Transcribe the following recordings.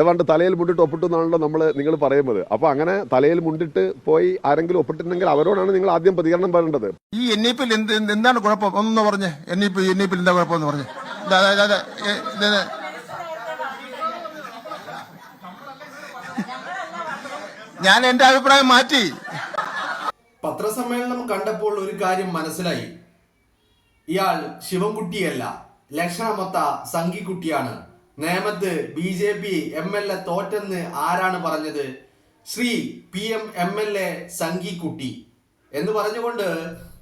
ഏതാണ്ട് തലയിൽ മുണ്ടിട്ട് ഒപ്പിട്ടു എന്നാണല്ലോ നമ്മൾ നിങ്ങൾ പറയുന്നത്. അപ്പോൾ അങ്ങനെ തലയിൽ മുണ്ടിട്ട് പോയി ആരെങ്കിലും ഒപ്പിട്ടിട്ടുണ്ടെങ്കിൽ അവരോടാണ് നിങ്ങൾ ആദ്യം പ്രതികരണം പറയേണ്ടത്. ഈ എൻ ഇ എന്ത് എന്താണ് കുഴപ്പം? ഒന്ന് പറഞ്ഞേ. N E P N E പിയിൽ എന്താ പറഞ്ഞേ ദേ, ദേ. ഞാൻ എന്റെ അഭിപ്രായം മാറ്റി. പത്രസമ്മേളനം കണ്ടപ്പോൾ ഒരു കാര്യം മനസ്സിലായി. ഇയാൾ ശിവൻകുട്ടിയല്ല ലക്ഷണമൊത്ത സംഘിക്കുട്ടിയാണ്. നേമത്ത് B J P M L A തോറ്റെന്ന് ആരാണ് പറഞ്ഞത്? Shri P M M L A സംഘിക്കുട്ടി എന്ന് പറഞ്ഞുകൊണ്ട്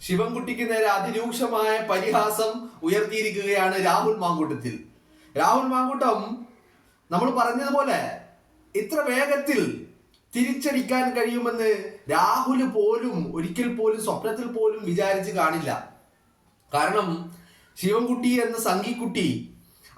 ശിവൻകുട്ടിക്ക് നേരെ അതിരൂക്ഷമായ പരിഹാസം ഉയർത്തിയിരിക്കുകയാണ് രാഹുൽ മാങ്കൂട്ടത്തിൽ. രാഹുൽ മാങ്കൂട്ടം നമ്മൾ പറഞ്ഞതുപോലെ ഇത്ര വേഗത്തിൽ തിരിച്ചടിക്കാൻ കഴിയുമെന്ന് രാഹുൽ പോലും ഒരിക്കൽ പോലും സ്വപ്നത്തിൽ പോലും വിചാരിച്ച് കാണില്ല. കാരണം ശിവൻകുട്ടി എന്ന സംഘിക്കുട്ടി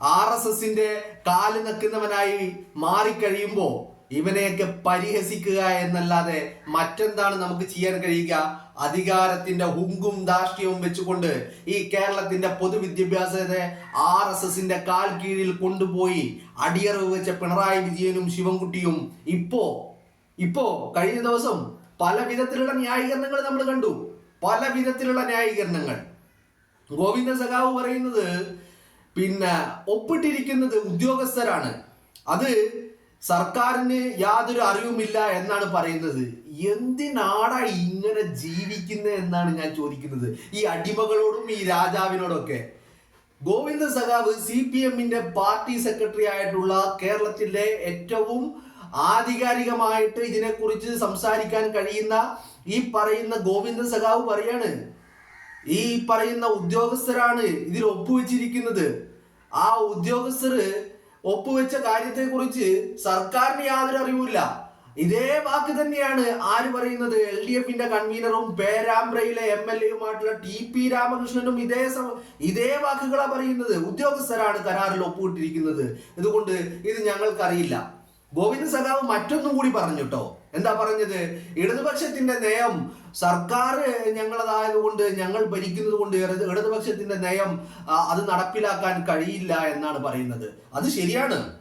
ആർ എസ് എസിന്റെ കാൽ നക്കുന്നവനായി മാറിക്കഴിയുമ്പോ ഇവനെയൊക്കെ പരിഹസിക്കുക എന്നല്ലാതെ മറ്റെന്താണ് നമുക്ക് ചെയ്യാൻ കഴിയുക? അധികാരത്തിന്റെ ഹുങ്കും ധാർഷ്ട്യവും വെച്ചുകൊണ്ട് ഈ കേരളത്തിന്റെ പൊതുവിദ്യാഭ്യാസത്തെ ആർ എസ് എസിന്റെ കാൽ കീഴിൽ കൊണ്ടുപോയി അടിയറവ് വെച്ച പിണറായി വിജയനും ശിവൻകുട്ടിയും ഇപ്പോ ഇപ്പോ കഴിഞ്ഞ ദിവസം പല വിധത്തിലുള്ള ന്യായീകരണങ്ങൾ നമ്മൾ കണ്ടു. പല വിധത്തിലുള്ള ന്യായീകരണങ്ങൾ. ഗോവിന്ദ സഖാവ് പറയുന്നത് പിന്നെ ഒപ്പിട്ടിരിക്കുന്നത് ഉദ്യോഗസ്ഥരാണ്. അത് സർക്കാരിന് യാതൊരു അറിവുമില്ല എന്നാണ് പറയുന്നത്. എന്തിനാടാ ഇങ്ങനെ ജീവിക്കുന്നത് എന്നാണ് ഞാൻ ചോദിക്കുന്നത്. ഈ അടിമകളോടും ഈ രാജാവിനോടൊക്കെ. ഗോവിന്ദ സഖാവ് സി പി എമ്മിന്റെ പാർട്ടി സെക്രട്ടറി ആയിട്ടുള്ള കേരളത്തിലെ ഏറ്റവും ആധികാരികമായിട്ട് ഇതിനെക്കുറിച്ച് സംസാരിക്കാൻ കഴിയുന്ന ഈ പറയുന്ന ഗോവിന്ദ സഖാവ് പറയാണ്. ഈ പറയുന്ന ഉദ്യോഗസ്ഥരാണ് ഇതിൽ ഒപ്പുവെച്ചിരിക്കുന്നത്. ആ ഉദ്യോഗസ്ഥർ ഒപ്പുവെച്ച കാര്യത്തെ കുറിച്ച് സർക്കാരിന് യാതൊരു അറിവില്ല ഇതേ വാക്ക് തന്നെയാണ് ആര് പറയുന്നത്? എൽ ഡി എഫിന്റെ കൺവീനറും പേരാമ്പ്രയിലെ എം എൽ എയുമായിട്ടുള്ള ടി പി രാമകൃഷ്ണനും ഇതേ ഇതേ വാക്കുകളാണ് പറയുന്നത്. ഉദ്യോഗസ്ഥരാണ് കരാറിൽ ഒപ്പുവിട്ടിരിക്കുന്നത്. ഇതുകൊണ്ട് ഇത് ഞങ്ങൾക്കറിയില്ല. ഗോവിന്ദ സഖാവ് മറ്റൊന്നും കൂടി പറഞ്ഞു കേട്ടോ എന്താ പറഞ്ഞത്? ഇടതുപക്ഷത്തിന്റെ നയം സർക്കാർ ഞങ്ങളതായതുകൊണ്ട് ഞങ്ങൾ ഭരിക്കുന്നത് കൊണ്ട് ഇടതുപക്ഷത്തിന്റെ നയം അത് നടപ്പിലാക്കാൻ കഴിയില്ല എന്നാണ് പറയുന്നത്. അത് ശരിയാണ്.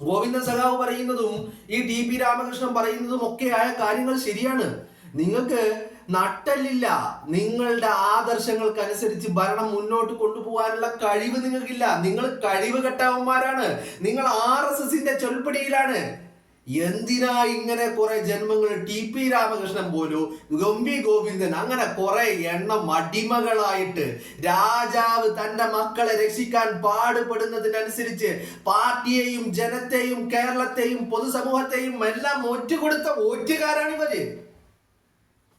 ഗോവിന്ദൻ സഖാവ് പറയുന്നതും ഈ ടി പി രാമകൃഷ്ണൻ പറയുന്നതും ആയ കാര്യങ്ങൾ ശരിയാണ്. നിങ്ങൾക്ക് നട്ടല്ലില്ല നിങ്ങളുടെ ആദർശങ്ങൾക്കനുസരിച്ച് ഭരണം മുന്നോട്ട് കൊണ്ടുപോകാനുള്ള കഴിവ് നിങ്ങൾക്കില്ല. നിങ്ങൾ കഴിവ് കെട്ടവന്മാരാണ്. നിങ്ങൾ ആർ എസ് എസിന്റെ ചൊൽപ്പടിയിലാണ്. എന്തിനാ ഇങ്ങനെ കുറെ ജന്മങ്ങൾ ടി പി രാമകൃഷ്ണൻ പോലും ഗംഭി ഗോവിന്ദൻ അങ്ങനെ കുറെ എണ്ണം അടിമകളായിട്ട് രാജാവ് തന്റെ മക്കളെ രക്ഷിക്കാൻ പാടുപെടുന്നതിനനുസരിച്ച് പാർട്ടിയെയും ജനത്തെയും കേരളത്തെയും പൊതുസമൂഹത്തെയും എല്ലാം ഒറ്റുകൊടുത്ത ഒറ്റുകാരാണ് ഇവർ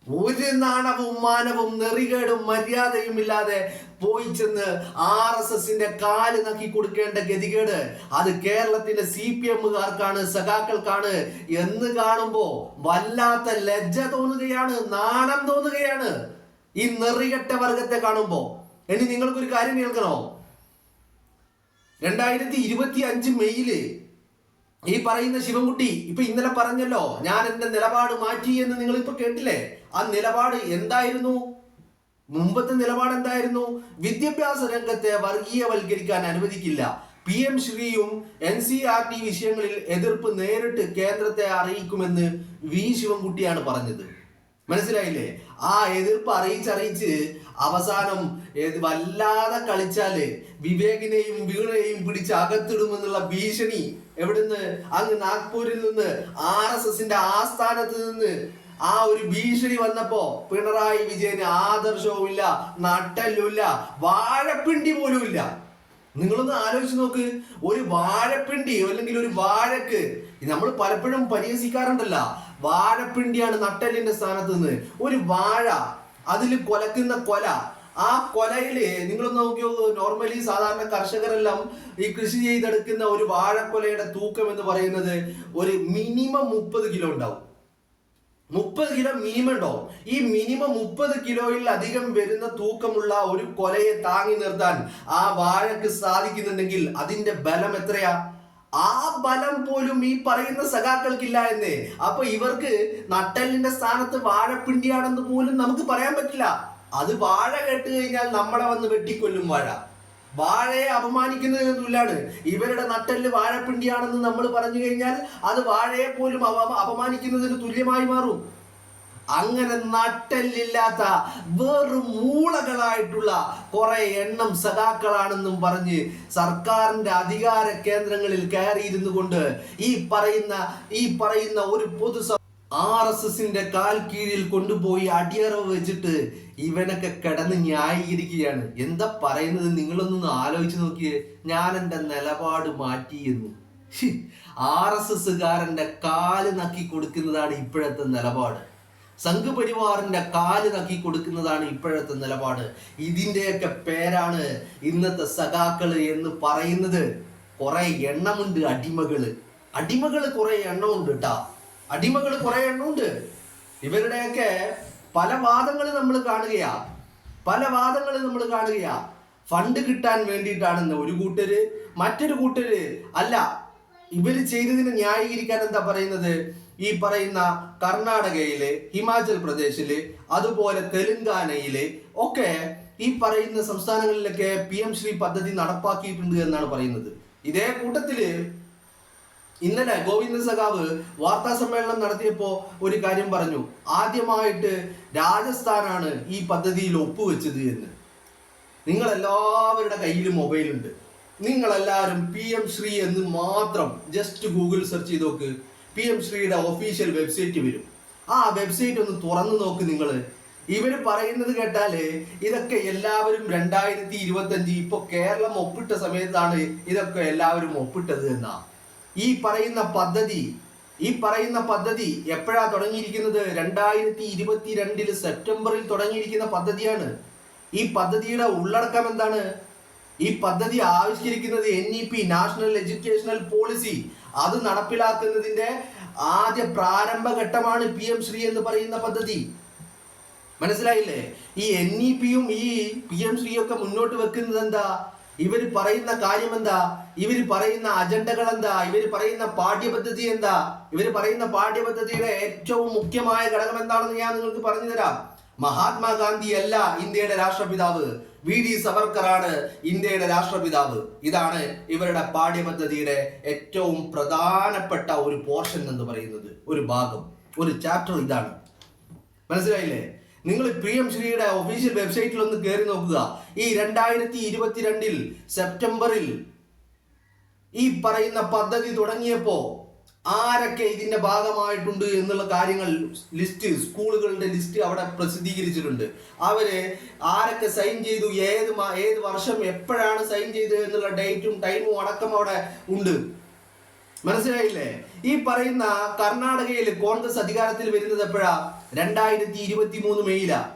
ഒരു നാണവും മാനവും നെറികേടും മര്യാദയും ഇല്ലാതെ പോയി ചെന്ന് ആർ എസ് എസിന്റെ കാൽ നക്കി കൊടുക്കേണ്ട ഗതികേട് അത് കേരളത്തിലെ സി പി എമ്മുകാർക്കാണ് സഖാക്കൾക്കാണ് എന്ന് കാണുമ്പോ വല്ലാത്ത ലജ്ജ തോന്നുകയാണ് നാണം തോന്നുകയാണ് ഈ നെറികെട്ട വർഗത്തെ കാണുമ്പോ. ഇനി നിങ്ങൾക്കൊരു കാര്യം കേൾക്കണോ? രണ്ടായിരത്തി ഇരുപത്തി അഞ്ച് മെയ്യിൽ ഈ പറയുന്ന ശിവൻകുട്ടി ഇപ്പൊ ഇന്നലെ പറഞ്ഞല്ലോ ഞാൻ എന്റെ നിലപാട് മാറ്റി എന്ന് നിങ്ങൾ ഇപ്പൊ കേട്ടില്ലേ? ആ നിലപാട് എന്തായിരുന്നു? മുമ്പത്തെ നിലപാട് എന്തായിരുന്നു? വിദ്യാഭ്യാസ രംഗത്തെ വർഗീയവൽക്കരിക്കാൻ അനുവദിക്കില്ല. പി എം ശ്രീയും എൻ സി ആർ ടി വിഷയങ്ങളിൽ എതിർപ്പ് നേരിട്ട് കേന്ദ്രത്തെ അറിയിക്കുമെന്ന് വി ശിവൻകുട്ടിയാണ് പറഞ്ഞത്. മനസ്സിലായില്ലേ? ആ എതിർപ്പ് അറിയിച്ചറിയിച്ച് അവസാനം വല്ലാതെ കളിച്ചാൽ വിവേകിനെയും വീണയെയും പിടിച്ച് അകത്തിടുമെന്നുള്ള ഭീഷണി എവിടുന്ന്? അങ്ങ് നാഗ്പൂരിൽ നിന്ന് ആർ എസ് എസിന്റെ ആസ്ഥാനത്ത് നിന്ന് ആ ഒരു ഭീഷണി വന്നപ്പോ പിണറായി വിജയന് ആദർശവും ഇല്ല നട്ടല്ലുമില്ല വാഴപ്പിണ്ടി പോലും ഇല്ല നിങ്ങളൊന്ന് ആലോചിച്ച് നോക്ക്. ഒരു വാഴപ്പിണ്ടി അല്ലെങ്കിൽ ഒരു വാഴക്ക് നമ്മൾ പലപ്പോഴും പരിഹസിക്കാറുണ്ടല്ല. വാഴപ്പിണ്ടിയാണ് നട്ടലിന്റെ സ്ഥാനത്ത് നിന്ന് ഒരു വാഴ അതിൽ കൊലക്കുന്ന കൊല. ആ കൊലയിൽ നിങ്ങൾ നോക്കിയോ നോർമലി സാധാരണ കർഷകരെല്ലാം ഈ കൃഷി ചെയ്തെടുക്കുന്ന ഒരു വാഴക്കൊലയുടെ തൂക്കം എന്ന് പറയുന്നത് ഒരു മിനിമം മുപ്പത് കിലോ ഉണ്ടാവും. മുപ്പത് കിലോ മിനിമം ഈ മിനിമം മുപ്പത് കിലോയിൽ അധികം വരുന്ന തൂക്കമുള്ള ഒരു കൊലയെ താങ്ങി നിർത്താൻ ആ വാഴക്ക് സാധിക്കുന്നുണ്ടെങ്കിൽ അതിന്റെ ബലം എത്രയാ? ആ ബലം പോലും ഈ പറയുന്ന സഖാക്കൾക്കില്ല എന്ന്. അപ്പൊ ഇവർക്ക് നട്ടലിന്റെ സ്ഥാനത്ത് വാഴപ്പിണ്ടിയാണെന്ന് പോലും നമുക്ക് പറയാൻ പറ്റില്ല. അത് വാഴ കേട്ട് കഴിഞ്ഞാൽ നമ്മളെ വന്ന് വെട്ടിക്കൊല്ലും വാഴ. വാഴയെ അപമാനിക്കുന്നതിന് തുല്യാണ് ഇവരുടെ നട്ടെല്ല് വാഴപ്പിണ്ടിയാണെന്ന് നമ്മൾ പറഞ്ഞു കഴിഞ്ഞാൽ അത് വാഴയെ പോലും അപമാനിക്കുന്നതിന് തുല്യമായി മാറും. അങ്ങനെ നട്ടെല്ലില്ലാത്ത വെറും മൂളകളായിട്ടുള്ള കുറെ എണ്ണം സഖാക്കളാണെന്നും പറഞ്ഞ് സർക്കാരിന്റെ അധികാര കേന്ദ്രങ്ങളിൽ കയറിയിരുന്നു കൊണ്ട് ഈ പറയുന്ന ഈ പറയുന്ന ഒരു പൊതു ആർ എസ് എസിന്റെ കാൽ കീഴിൽ കൊണ്ടുപോയി അടിയറവ് വെച്ചിട്ട് ഇവനൊക്കെ കിടന്ന് ന്യായീകരിക്കുകയാണ്. എന്താ പറയുന്നത്? നിങ്ങളൊന്നൊന്ന് ആലോചിച്ച് നോക്കിയേ. ഞാൻ എന്റെ നിലപാട് മാറ്റി എന്ന് ആർ എസ് എസ്സുകാരന്റെ കാൽ നക്കി കൊടുക്കുന്നതാണ് ഇപ്പോഴത്തെ നിലപാട്. സംഘപരിവാറിന്റെ കാൽ നക്കി കൊടുക്കുന്നതാണ് ഇപ്പോഴത്തെ നിലപാട്. ഇതിന്റെയൊക്കെ പേരാണ് ഇന്നത്തെ സഖാക്കൾ എന്ന് പറയുന്നത് കുറെ എണ്ണമുണ്ട് അടിമകൾ. അടിമകൾ കുറെ എണ്ണമുണ്ട് കേട്ടാ അടിമകൾ കുറെ എണ്ണമുണ്ട്. ഇവരുടെയൊക്കെ പല വാദങ്ങൾ നമ്മൾ കാണുകയാ. പല വാദങ്ങൾ നമ്മൾ കാണുകയാ. ഫണ്ട് കിട്ടാൻ വേണ്ടിയിട്ടാണെന്ന് ഒരു കൂട്ടര് മറ്റൊരു കൂട്ടര് അല്ല ഇവർ ചെയ്തതിനെ ന്യായീകരിക്കാൻ എന്താ പറയുന്നത്? ഈ പറയുന്ന കർണാടകയിൽ ഹിമാചൽ പ്രദേശിൽ അതുപോലെ തെലുങ്കാനയിൽ ഒക്കെ ഈ പറയുന്ന സംസ്ഥാനങ്ങളിലൊക്കെ പി എം ശ്രീ പദ്ധതി നടപ്പാക്കിയിട്ടുണ്ട് എന്നാണ് പറയുന്നത്. ഇതേ കൂട്ടത്തിൽ ഇന്നലെ ഗോവിന്ദ സഖാവ് വാർത്താ സമ്മേളനം നടത്തിയപ്പോ ഒരു കാര്യം പറഞ്ഞു. ആദ്യമായിട്ട് രാജസ്ഥാനാണ് ഈ പദ്ധതിയിൽ ഒപ്പുവെച്ചത് എന്ന്. നിങ്ങൾ എല്ലാവരുടെ കയ്യിലും മൊബൈലുണ്ട് നിങ്ങൾ എല്ലാവരും പി എം ശ്രീ എന്ന് മാത്രം ജസ്റ്റ് ഗൂഗിൾ സെർച്ച് ചെയ്ത് നോക്ക്. പി എം ശ്രീയുടെ ഒഫീഷ്യൽ വെബ്സൈറ്റ് വരും. ആ വെബ്സൈറ്റ് ഒന്ന് തുറന്നു നോക്ക് നിങ്ങൾ ഇവർ പറയുന്നത് കേട്ടാൽ ഇതൊക്കെ എല്ലാവരും രണ്ടായിരത്തി ഇരുപത്തി അഞ്ച് ഇപ്പൊ കേരളം ഒപ്പിട്ട സമയത്താണ് ഇതൊക്കെ എല്ലാവരും ഒപ്പിട്ടത് എന്നാ. ഈ പറയുന്ന പദ്ധതി ഈ പറയുന്ന പദ്ധതി എപ്പോഴാ തുടങ്ങിയിരിക്കുന്നത്? രണ്ടായിരത്തി ഇരുപത്തി സെപ്റ്റംബറിൽ തുടങ്ങിയിരിക്കുന്ന പദ്ധതിയാണ്. ഈ പദ്ധതിയുടെ ഉള്ളടക്കം എന്താണ്? ഈ പദ്ധതി ആവിഷ്കരിക്കുന്നത് N E P national educational policy അത് നടപ്പിലാക്കുന്നതിന്റെ ആദ്യ പ്രാരംഭഘട്ടമാണ് പി എം ശ്രീ എന്ന് പറയുന്ന പദ്ധതി. മനസ്സിലായില്ലേ? ഈ എൻ ഇ പിയും ഈ പി എം ശ്രീയൊക്കെ മുന്നോട്ട് വെക്കുന്നത് എന്താ? ഇവർ പറയുന്ന കാര്യം എന്താ ഇവർ പറയുന്ന അജണ്ടകൾ എന്താ ഇവർ പറയുന്ന പാഠ്യപദ്ധതി എന്താ? ഇവർ പറയുന്ന പാഠ്യപദ്ധതിയുടെ ഏറ്റവും മുഖ്യമായ ഘടകം എന്താണെന്ന് ഞാൻ നിങ്ങൾക്ക് പറഞ്ഞു തരാം. മഹാത്മാഗാന്ധി അല്ല ഇന്ത്യയുടെ രാഷ്ട്രപിതാവ്. വി ഡി സവർക്കറാണ് ഇന്ത്യയുടെ രാഷ്ട്രപിതാവ്. ഇതാണ് ഇവരുടെ പാഠ്യപദ്ധതിയുടെ ഏറ്റവും പ്രധാനപ്പെട്ട ഒരു പോർഷൻ എന്ന് പറയുന്നത്. ഒരു ഭാഗം ഒരു ചാപ്റ്റർ ഇതാണ്. മനസ്സിലായില്ലേ? നിങ്ങൾ പി എം ശ്രീയുടെ ഒഫീഷ്യൽ വെബ്സൈറ്റിൽ ഒന്ന് കയറി നോക്കുക. ഈ രണ്ടായിരത്തി ഇരുപത്തിരണ്ടിൽ സെപ്റ്റംബറിൽ ഈ പറയുന്ന പദ്ധതി തുടങ്ങിയപ്പോൾ ആരൊക്കെ ഇതിന്റെ ഭാഗമായിട്ടുണ്ട് എന്നുള്ള കാര്യങ്ങൾ ലിസ്റ്റ് സ്കൂളുകളുടെ ലിസ്റ്റ് അവിടെ പ്രസിദ്ധീകരിച്ചിട്ടുണ്ട്. അവർ ആരൊക്കെ സൈൻ ചെയ്തു ഏത് ഏത് വർഷം എപ്പോഴാണ് സൈൻ ചെയ്തത് എന്നുള്ള ഡേറ്റും ടൈമും അടക്കം അവിടെ ഉണ്ട്. മനസ്സിലായില്ലേ? ഈ പറയുന്ന കർണാടകയിൽ കോൺഗ്രസ് അധികാരത്തിൽ വരുന്നത് എപ്പോഴാ? രണ്ടായിരത്തി ഇരുപത്തി മൂന്ന് മെയ്യിലാ.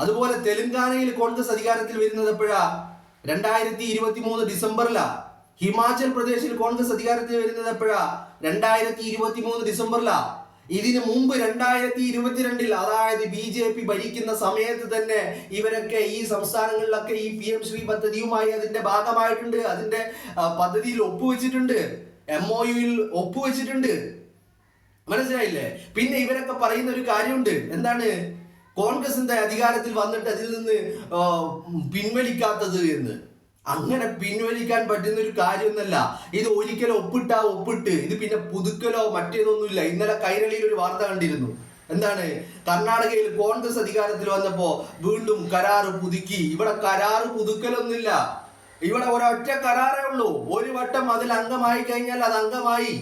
അതുപോലെ തെലങ്കാനയിൽ കോൺഗ്രസ് അധികാരത്തിൽ വരുന്നത് എപ്പോഴാ? രണ്ടായിരത്തി ഇരുപത്തി മൂന്ന് ഡിസംബറിലാ. ഹിമാചൽ പ്രദേശിൽ കോൺഗ്രസ് അധികാരത്തിൽ വരുന്നത് എപ്പോഴാ? രണ്ടായിരത്തി ഇരുപത്തി മൂന്ന് ഡിസംബറിലാ. ഇതിനു മുമ്പ് രണ്ടായിരത്തി ഇരുപത്തിരണ്ടിൽ അതായത് ബി ജെ പി ഭരിക്കുന്ന സമയത്ത് തന്നെ ഇവരൊക്കെ ഈ സംസ്ഥാനങ്ങളിലൊക്കെ ഈ പി എം ശ്രീ പദ്ധതിയുമായി അതിന്റെ ഭാഗമായിട്ടുണ്ട്. അതിന്റെ പദ്ധതിയിൽ ഒപ്പുവെച്ചിട്ടുണ്ട്. M O യുയിൽ ഒപ്പുവെച്ചിട്ടുണ്ട്. മനസ്സിലായില്ലേ? പിന്നെ ഇവരൊക്കെ പറയുന്ന ഒരു കാര്യമുണ്ട്. എന്താണ്? കോൺഗ്രസിന്റെ അധികാരത്തിൽ വന്നിട്ട് അതിൽ നിന്ന് പിൻവലിക്കാത്തത് എന്ന്. അങ്ങനെ പിൻവലിക്കാൻ പറ്റുന്ന ഒരു കാര്യമൊന്നല്ല ഇത് ഒരിക്കലും ഒപ്പിട്ടാ ഒപ്പിട്ട് ഇത് പിന്നെ പുതുക്കലോ മറ്റേതൊന്നുമില്ല. ഇന്നലെ കൈരളിയിൽ ഒരു വാർത്ത കണ്ടിരുന്നു. എന്താണ്? കർണാടകയിൽ കോൺഗ്രസ് അധികാരത്തിൽ വന്നപ്പോ വീണ്ടും കരാറ് പുതുക്കി. ഇവിടെ കരാറ് പുതുക്കലൊന്നുമില്ല. ഇവിടെ ഒരൊറ്റ കരാറേ ഉള്ളൂ. ഒരു വട്ടം അതിൽ അംഗമായി കഴിഞ്ഞാൽ അത് അംഗമായി.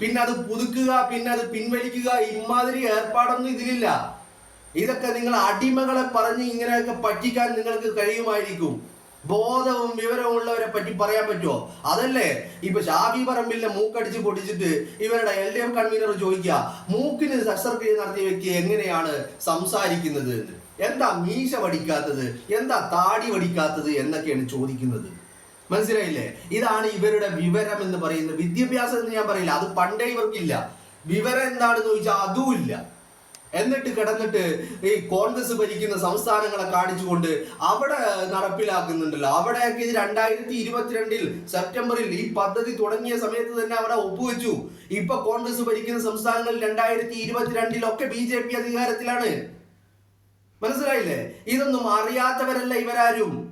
പിന്നെ അത് പുതുക്കുക പിന്നെ അത് പിൻവലിക്കുക ഇമാതിരി ഏർപ്പാടൊന്നും ഇതിലില്ല. ഇതൊക്കെ നിങ്ങൾ അടിമകളെ പറഞ്ഞ് ഇങ്ങനെയൊക്കെ പറ്റിക്കാൻ നിങ്ങൾക്ക് കഴിയുമായിരിക്കും. ബോധവും വിവരവും ഉള്ളവരെ പറ്റി പറയാൻ പറ്റുമോ അതല്ലേ? ഇപ്പൊ ഷാബി പറമ്പിലിനെ മൂക്കടിച്ച് പൊടിച്ചിട്ട് ഇവരുടെ എൽ ഡി എഫ് കൺവീനർ ചോദിക്കുക മൂക്കിന് ശസ്ത്രക്രിയ നടത്തിയ വ്യക്തി എങ്ങനെയാണ് സംസാരിക്കുന്നത്? എന്താ മീശ വടിക്കാത്തത് എന്താ താടി വടിക്കാത്തത് എന്നൊക്കെയാണ് ചോദിക്കുന്നത്. മനസ്സിലായില്ലേ? ഇതാണ് ഇവരുടെ വിവരം എന്ന് പറയുന്നത് വിദ്യാഭ്യാസം എന്ന് ഞാൻ പറയില്ല. അത് പണ്ടേ ഇവർക്കില്ല. വിവരം എന്താണെന്ന് ചോദിച്ചാൽ അതും ഇല്ല. എന്നിട്ട് കിടന്നിട്ട് ഈ കോൺഗ്രസ് ഭരിക്കുന്ന സംസ്ഥാനങ്ങളെ കാണിച്ചുകൊണ്ട് അവിടെ നടപ്പിലാക്കുന്നുണ്ടല്ലോ. അവിടെയൊക്കെ ഇത് രണ്ടായിരത്തി ഇരുപത്തിരണ്ടിൽ സെപ്റ്റംബറിൽ ഈ പദ്ധതി തുടങ്ങിയ സമയത്ത് തന്നെ അവിടെ ഒപ്പുവെച്ചു. ഇപ്പൊ കോൺഗ്രസ് ഭരിക്കുന്ന സംസ്ഥാനങ്ങളിൽ രണ്ടായിരത്തി ഇരുപത്തിരണ്ടിലൊക്കെ ബി ജെ പി അധികാരത്തിലാണ്. മനസ്സിലായില്ലേ? ഇതൊന്നും അറിയാത്തവരല്ല ഇവരാരും.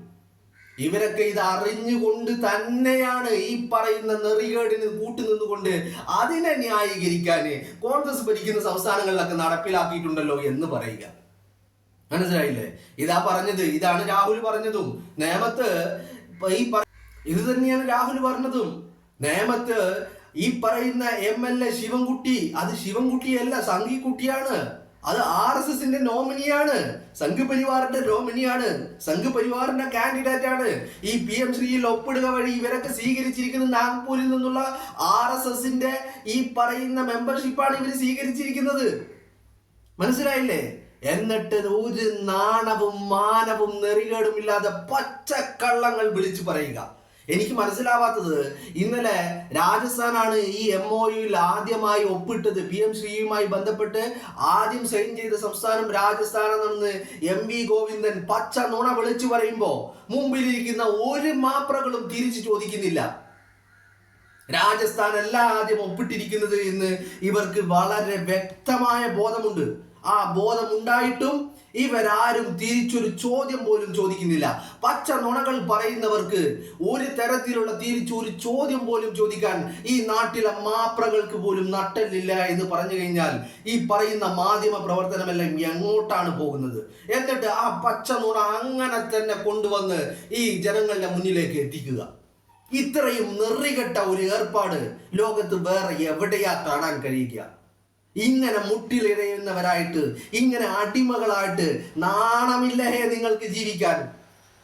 ഇവരൊക്കെ ഇത് അറിഞ്ഞുകൊണ്ട് തന്നെയാണ് ഈ പറയുന്ന നെറികേടിന് കൂട്ടുനിന്നുകൊണ്ട് അതിനെ ന്യായീകരിക്കാന് കോൺഗ്രസ് ഭരിക്കുന്ന സംസ്ഥാനങ്ങളിലൊക്കെ നടപ്പിലാക്കിയിട്ടുണ്ടല്ലോ എന്ന് പറയുക. മനസ്സിലായില്ലേ? ഇതാ പറഞ്ഞത് ഇതാണ് രാഹുൽ പറഞ്ഞതും. നേമത്ത് ഈ ഇത് തന്നെയാണ് രാഹുൽ പറഞ്ഞതും. നേമത്ത് ഈ പറയുന്ന എം എൽ എ ശിവൻകുട്ടി അത് ശിവൻകുട്ടിയല്ല സംഘിക്കുട്ടിയാണ്. അത് ആർ എസ് എസിന്റെ നോമിനിയാണ് സംഘ് പരിവാറിന്റെ നോമിനിയാണ് സംഘ് പരിവാറിന്റെ കാൻഡിഡേറ്റ് ആണ്. ഈ പി എം ശ്രീയിൽ ഒപ്പിടുക വഴി ഇവരൊക്കെ സ്വീകരിച്ചിരിക്കുന്നത് നാഗ്പൂരിൽ നിന്നുള്ള ആർ എസ് എസിന്റെ ഈ പറയുന്ന മെമ്പർഷിപ്പാണ് ഇവർ സ്വീകരിച്ചിരിക്കുന്നത്. മനസ്സിലായില്ലേ? എന്നിട്ട് ഒരു നാണവും മാനവും നെറികേടും ഇല്ലാതെ പച്ചക്കള്ളങ്ങൾ വിളിച്ചു പറയുക. എനിക്ക് മനസ്സിലാവാത്തത് ഇന്നലെ രാജസ്ഥാനാണ് ഈ എം ഒ യുയിൽ ആദ്യമായി ഒപ്പിട്ടത്. പി എം ശ്രീയുമായി ബന്ധപ്പെട്ട് ആദ്യം സൈൻ ചെയ്ത സംസ്ഥാനം രാജസ്ഥാനെന്ന് എം വി ഗോവിന്ദൻ പച്ച നുണ വിളിച്ചു പറയുമ്പോ മുമ്പിലിരിക്കുന്ന ഒരു മാപ്രകളും തിരിച്ചു ചോദിക്കുന്നില്ല. രാജസ്ഥാൻ അല്ല ആദ്യം ഒപ്പിട്ടിരിക്കുന്നത് എന്ന് ഇവർക്ക് വളരെ വ്യക്തമായ ബോധമുണ്ട്. ആ ബോധം ഉണ്ടായിട്ടും ഇവരാരും തിരിച്ചൊരു ചോദ്യം പോലും ചോദിക്കുന്നില്ല. പച്ച നുണകൾ പറയുന്നവർക്ക് ഒരു തരത്തിലുള്ള തിരിച്ചൊരു ചോദ്യം പോലും ചോദിക്കാൻ ഈ നാട്ടിലെ മാപ്രകൾക്ക് പോലും നട്ടല്ലില്ല എന്ന് പറഞ്ഞു കഴിഞ്ഞാൽ ഈ പറയുന്ന മാധ്യമ പ്രവർത്തനമെല്ലാം എങ്ങോട്ടാണ് പോകുന്നത്? എന്നിട്ട് ആ പച്ച നുണ അങ്ങനെ തന്നെ കൊണ്ടുവന്ന് ഈ ജനങ്ങളുടെ മുന്നിലേക്ക് എത്തിക്കുക. ഇത്രയും നിറികെട്ട ഒരു ഏർപ്പാട് ലോകത്ത് വേറെ എവിടെയാ കാണാൻ കഴിയുക? ഇങ്ങനെ മുട്ടിലിഴയുന്നവരായിട്ട് ഇങ്ങനെ അടിമകളായിട്ട് നാണമില്ലേ നിങ്ങൾക്ക് ജീവിക്കാൻ.